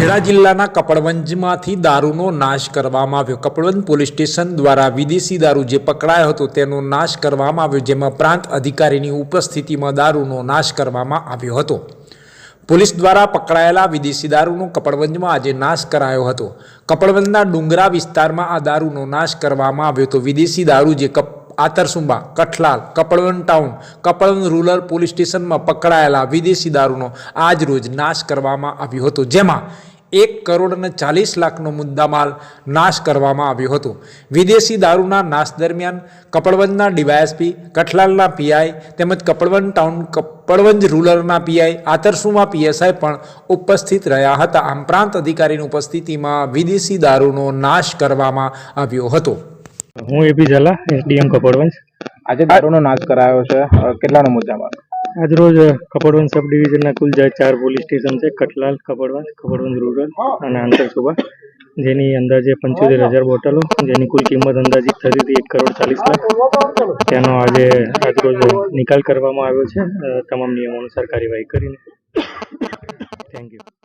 ખેડા જિલ્લાના કપડવંજમાંથી દારૂનો નાશ કરવામાં આવ્યો. કપડવંજ પોલીસ સ્ટેશન દ્વારા વિદેશી દારૂ જે પકડાયો હતો તેનો નાશ કરવામાં આવ્યો, જેમાં પ્રાંત અધિકારીની ઉપસ્થિતિમાં દારૂનો નાશ કરવામાં આવ્યો હતો. પોલીસ દ્વારા પકડાયેલા વિદેશી દારૂનો કપડવંજમાં આજે નાશ કરાયો હતો. કપડવંજના ડુંગરા વિસ્તારમાં આ દારૂનો નાશ કરવામાં આવ્યો હતો. વિદેશી દારૂ જે cup, Atarsumba, Kathlal Kapadvanj town Kapadvanj rural police સ્ટેશનમાં પકડાયેલા વિદેશી દારૂનો આજ રોજ નાશ કરવામાં આવ્યો હતો. જેમાં એક કરોડ અને ચાલીસ લાખનો મુદ્દામાલ નાશ કરવામાં આવ્યો હતો. વિદેશી દારૂના નાશ દરમિયાન કપડવંજના ડીવાયએસપી કઠલાલના પીઆઈ તેમજ કપડવંજ ટાઉન કપડવંજ રૂરલના પીઆઈ આતરસુમાં પીએસઆઈ પણ ઉપસ્થિત રહ્યા હતા. આમ પ્રાંત અધિકારીની ઉપસ્થિતિમાં વિદેશી દારૂનો નાશ કરવામાં આવ્યો હતો. હું એપી ઝાલા એસડીએમ કપડવંજ. આજે દારૂનો નાશ કરાયો છે. કેટલાનો મુદ્દામાં આજરોજ કપડવંજ સબ ડિવિઝનના કુલ જે ચાર પોલીસ સ્ટેશન છે, કટલાલ કપડવંજ કપડવંજ રૂરલ અને આંતરસુબા જેની અંદાજે પંચોતેર હજાર બોટલો, જેની કુલ કિંમત અંદાજિત થતી હતી એક કરોડ ચાલીસ લાખ. તેનો આજે આજરોજ નિકાલ કરવામાં આવ્યો છે. તમામ નિયમો અનુસાર કાર્યવાહી કરીને. Thank you